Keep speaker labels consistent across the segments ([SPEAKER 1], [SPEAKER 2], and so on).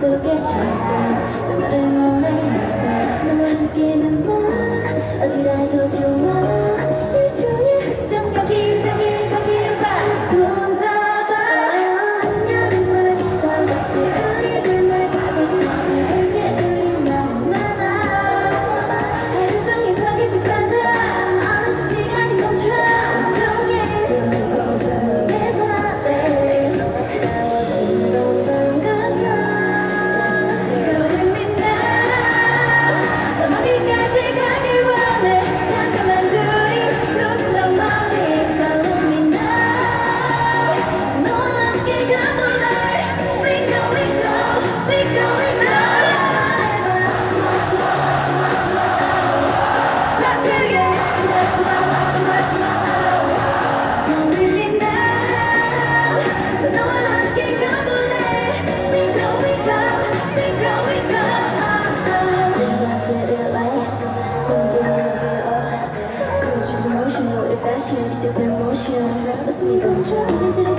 [SPEAKER 1] 속에 잠깐 나를 몰래 있어. 너와 함께는 나 信してても幸せ薄い感情を見せる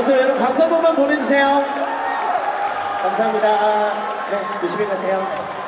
[SPEAKER 2] 고맙습니다. 여러분 박수 한 번만 보내주세요. 감사합니다. 네, 조심히 가세요.